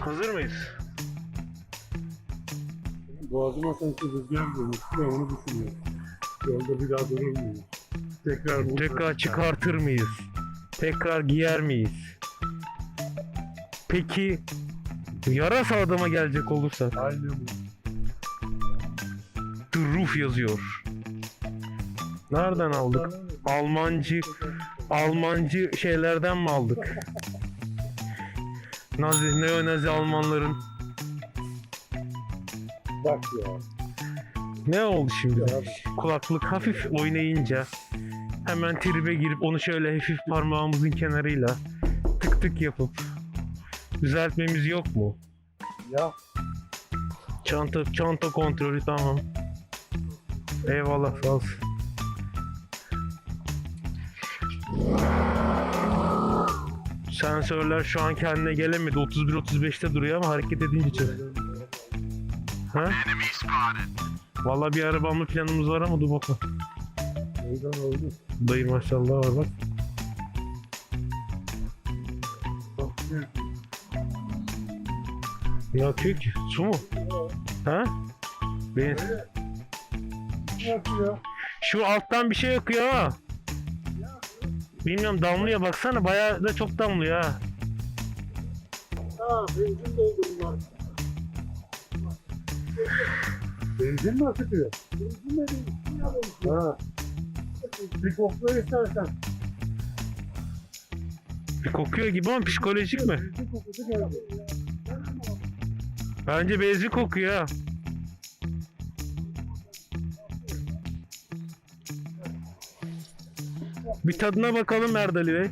Hazır mıyız? Boğazıma sanki rüzgar girmiş. Ben onu düşünüyorum. Yolda bir daha durur muyum? Tekrar bu Tekrar çıkartır mıyız? Tekrar giyer miyiz? Peki yarasa adama gelecek olursak Aynen bu. The Roof yazıyor. Nereden aldık? Almancı Almancı şeylerden mi aldık? Nazi, neo-nazi Almanların Bak ya. ne oldu şimdi? Ya. Kulaklık hafif oynayınca hemen tribe girip onu şöyle hafif parmağımızın kenarıyla tık tık yapıp düzeltmemiz yok mu? Ya. Çanta çanta kontrolü tamam. Eyvallah sağ olsun. Sensörler şu an kendine gelemedi. 31-35'te duruyor ama hareket edince çalışıyor. Ha? Vallahi bir araba alma planımız var ama dur bakalım. Meydan oldu. Dayı maşallah var bak. Akıyor ki? Su mu? Ha? Ben... Ne yapıyor? Şu alttan bir şey akıyor ama. Bilmiyorum damlıyor baksana bayağı da çok damlıyor ha. Ha benzin doldu bunlar. Benzin mi akıtıyor? Benzin mi değil? Ha. Bir kokla istersen. Bir kokuyor gibi ama psikolojik mi? Benzin kokusu geldi. Bence benzin kokuyor ha. Bir tadına bakalım Erdali Bey.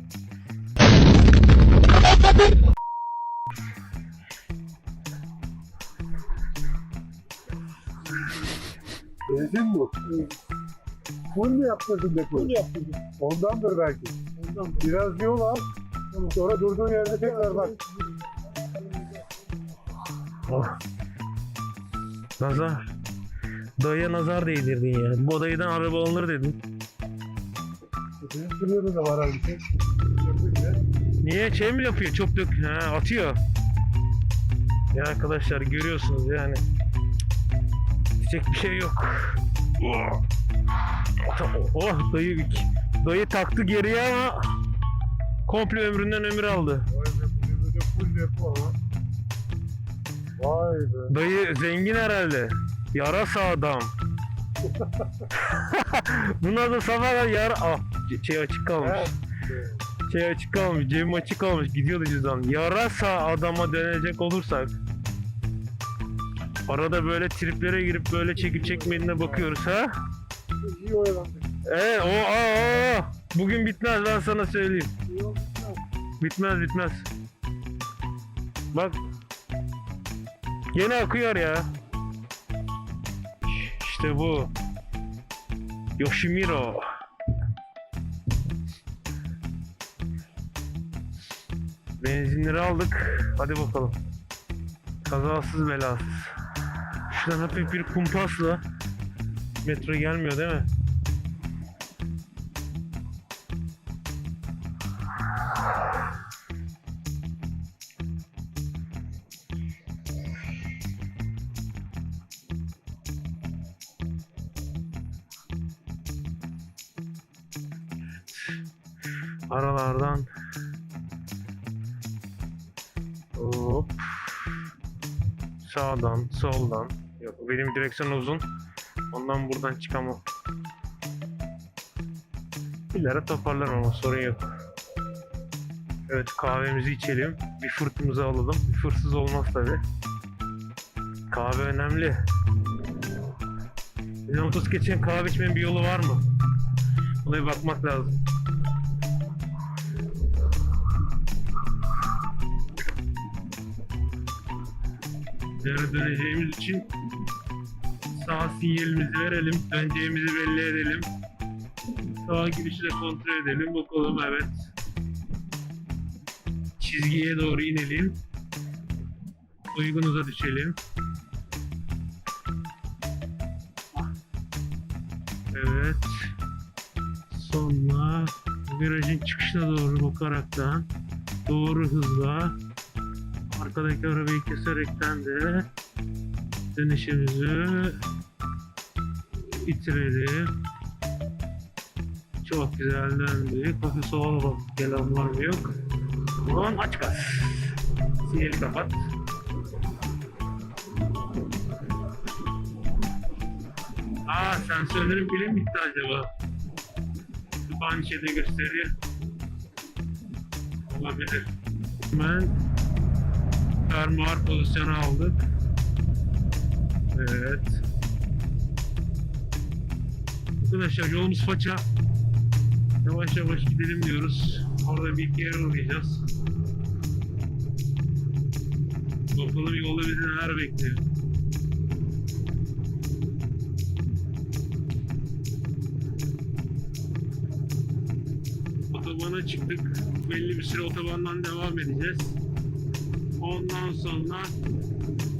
Benzin bu. Full mu yaptırdın depoyu? Full yaptırdım. Ondandır belki. Ondan. Biraz yol al. Sonra durduğun yerde tekrar bak. Oh. Nazar. Dayıya nazar değdirdin ya. Bu dayıdan araba alınır dedin. Senin sürüyordu da var abi. Şey. Niye şey mi yapıyor? Çok dök. Ha, atıyor. Ya arkadaşlar görüyorsunuz yani. Diyecek bir şey yok. Oh, dayı dayı taktı geriye ama komple ömründen ömür aldı. Vay be. Dayı zengin herhalde. Yarasa adam. Buna da sabah yara... Ah şey açık kalmış. Şey açık kalmış, cebim açık kalmış. Gidiyordu cüzdan. Yarasa adama dönecek olursak. Arada böyle triplere girip böyle çekip çekmediğine bakıyoruz ha. İyi oyalandık. Evet o aa, aa. Bugün bitmez ben sana söyleyeyim. Bitmez bitmez. Bak. Yine akıyor ya. İşte bu. Yoshimiro. Benzinleri aldık. Hadi bakalım. Kazasız belasız. Şuradan hafif bir kumpasla metro gelmiyor değil mi? Sağdan soldan. Yok benim direksiyon uzun. Ondan buradan çıkamam. İleri toparlarım ama sorun yok. Evet kahvemizi içelim. Bir fırtımızı alalım. Bir fırsız olmaz tabi kahve önemli. Bizim otuz geçen kahve içmenin bir yolu var mı? Buna bir bakmak lazım. Yere döneceğimiz için sağ sinyalimizi verelim. Döneceğimizi belli edelim. Sağ girişi de kontrol edelim. Bakalım evet. Çizgiye doğru inelim. Uygunuza düşelim. Evet. Sonra virajın çıkışına doğru bakaraktan doğru hızla arkadaki arabayı keserekten de dönüşümüzü bitirelim. Çok güzel döndük. Bakın sola bak gelen var mı yok. Ulan aç gaz. Sinyali kapat. Aa sensörlerin pili mi bitti acaba? Tıp aynı şeyde gösteriyor. Olabilir. Hemen fermuar pozisyonu aldık. Evet. Arkadaşlar yolumuz faça. Yavaş yavaş gidelim diyoruz. Orada bir iki yere uğrayacağız. Bakalım yolda bizi neler bekliyor. Otobana çıktık. Belli bir süre otobandan devam edeceğiz. Ondan sonra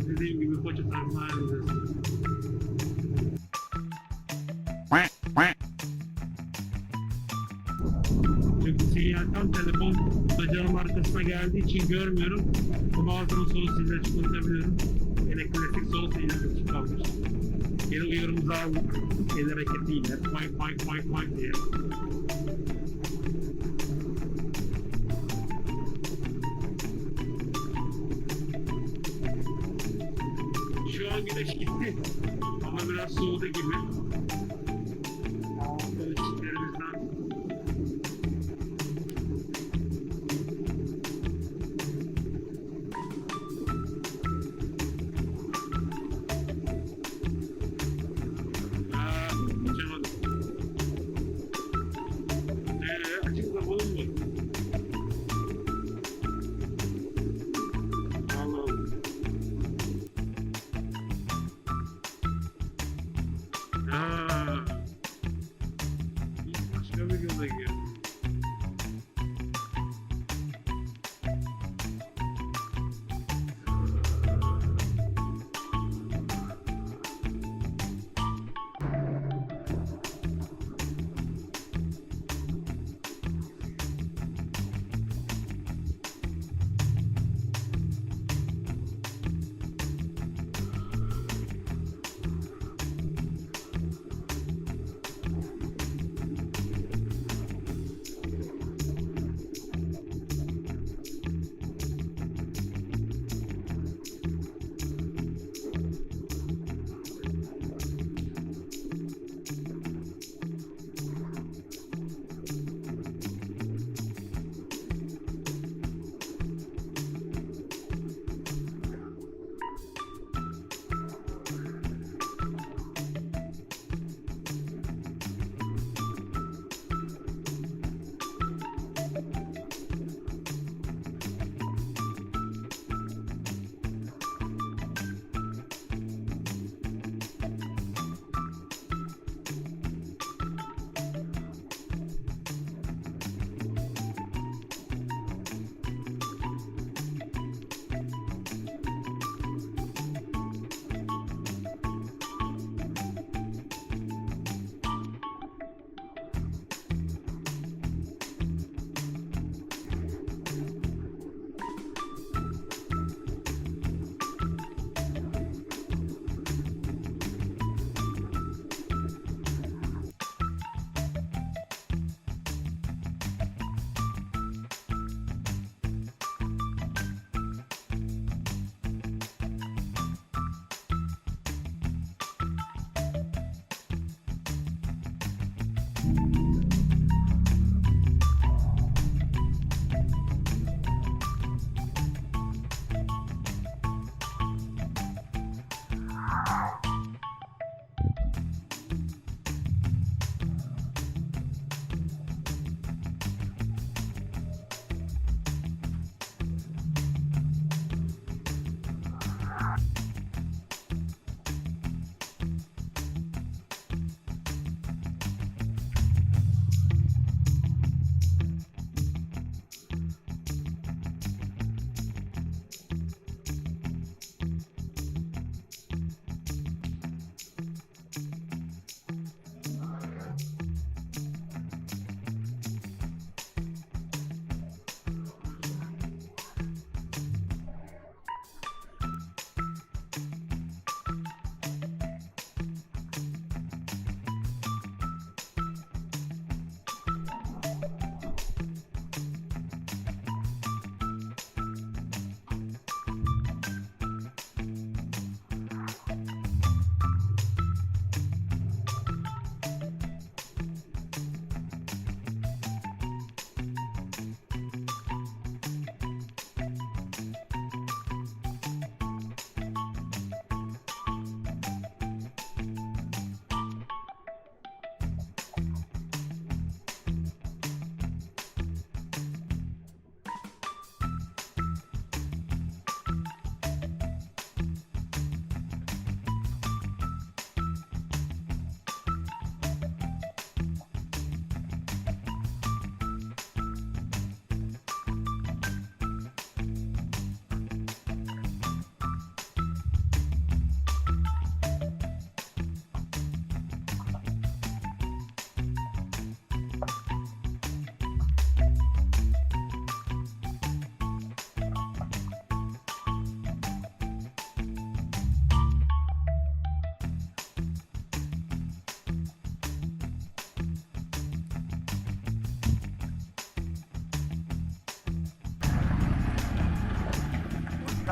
dediğim gibi Koça tarafına ayrılacağız. Çünkü sinyal tam telefon bacağım arkasına geldiği için görmüyorum. Ama bazen sol sinyal çıkartabiliyorum. Yine klasik sol sinyal açık kalmış. Yine uyarımızı aldık. El hareketiyle. Mike mike mike mike diye. Ama biraz soğudu gibi. Kılıçlarımızdan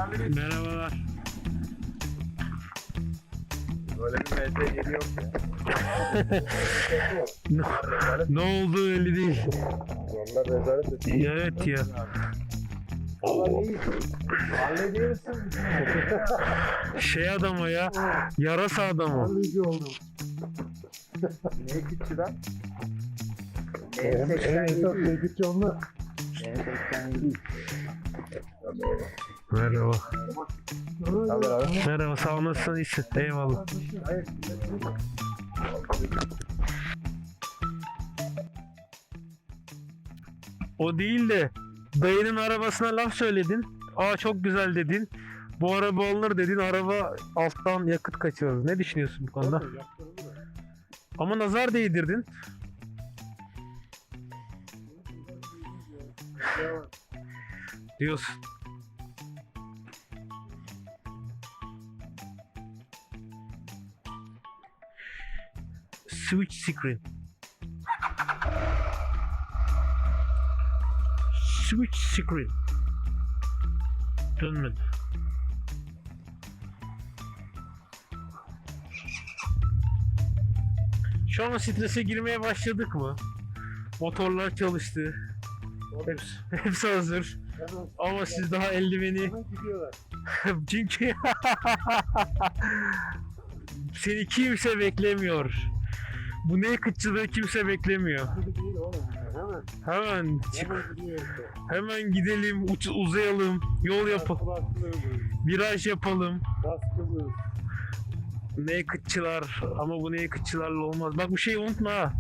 Merhabalar. Böyle bir mesele geliyor ya. Ne, ne olduğu belli değil. Onlar rezalet ediyor. Evet ya. Ama iyi. Hallediyorsun. Şey adamı ya. Yarasa adamı. Anlayıcı oldum. Ne küçüden? En esas tehditçi onlar. En 87. Merhaba. Tabii abi. Merhaba sağ ol nasılsın iyisin. Eyvallah. O değil de dayının arabasına laf söyledin. Aa çok güzel dedin. Bu araba alınır dedin. Araba alttan yakıt kaçırır. Ne düşünüyorsun bu konuda? Ama nazar değdirdin. Diyorsun. Switch screen. Switch screen. Dönmedi. Şu an strese girmeye başladık mı? Motorlar çalıştı. Hepsi, hepsi hazır. Ama siz daha eldiveni çünkü seni kimse beklemiyor. Bu ne kıtçılığı kimse beklemiyor. Gibi değil oğlum. Hemen. Çık, Hemen gidelim, uç, uzayalım, yol yapalım, viraj yapalım. Ne kıtçılar ama bu ne kıtçılarla olmaz. Bak bu şeyi unutma ha.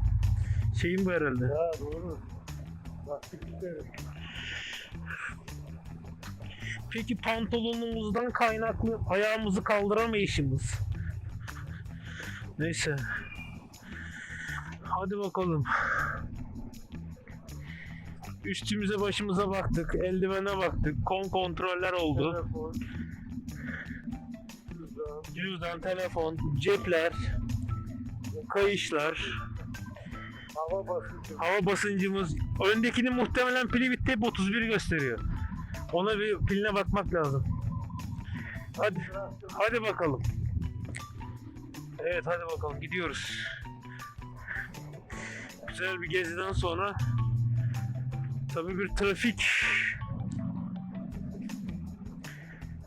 Şeyim bu herhalde. Ya doğru. İsterim. Peki pantolonumuzdan kaynaklı ayağımızı kaldıramayışımız. Neyse. Hadi bakalım. Üstümüze başımıza baktık, eldivene baktık, kon kontroller oldu. Telefon. Cüzdan. Telefon, cepler, kayışlar, Hava basıncı. hava basıncımız. Öndekinin muhtemelen pili bitti, hep 31 gösteriyor. Ona bir piline bakmak lazım. Hadi. Hadi bakalım. Evet hadi bakalım gidiyoruz. Güzel bir geziden sonra tabii bir trafik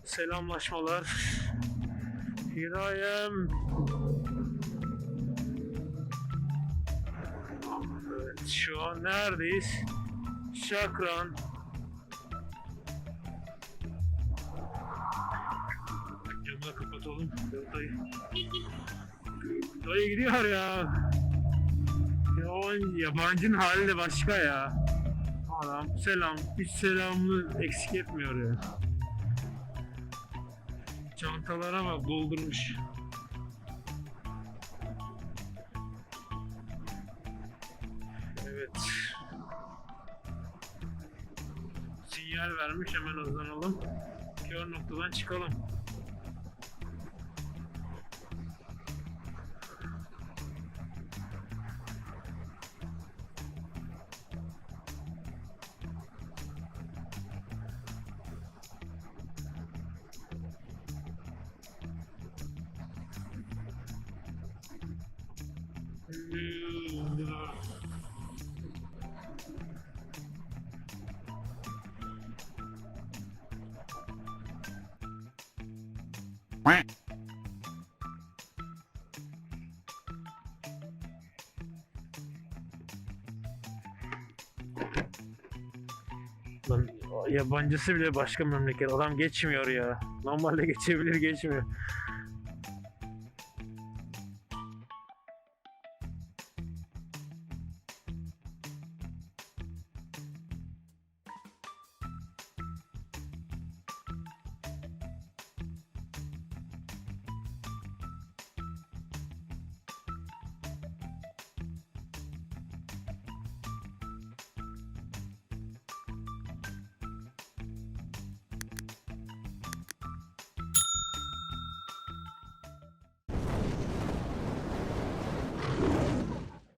selamlaşmalar. Here Şu an neredeyiz? Şakran. Camı kapatalım. Dayı. Dayı gidiyor ya. Ya yabancının hali de başka ya. Adam selam. Hiç selamını eksik etmiyor ya. Çantalara bak doldurmuş. Evet. Sinyal vermiş hemen hızlanalım. Kör noktadan çıkalım. Lan yabancısı bile başka memleket. Adam geçmiyor ya. Normalde geçebilir geçmiyor.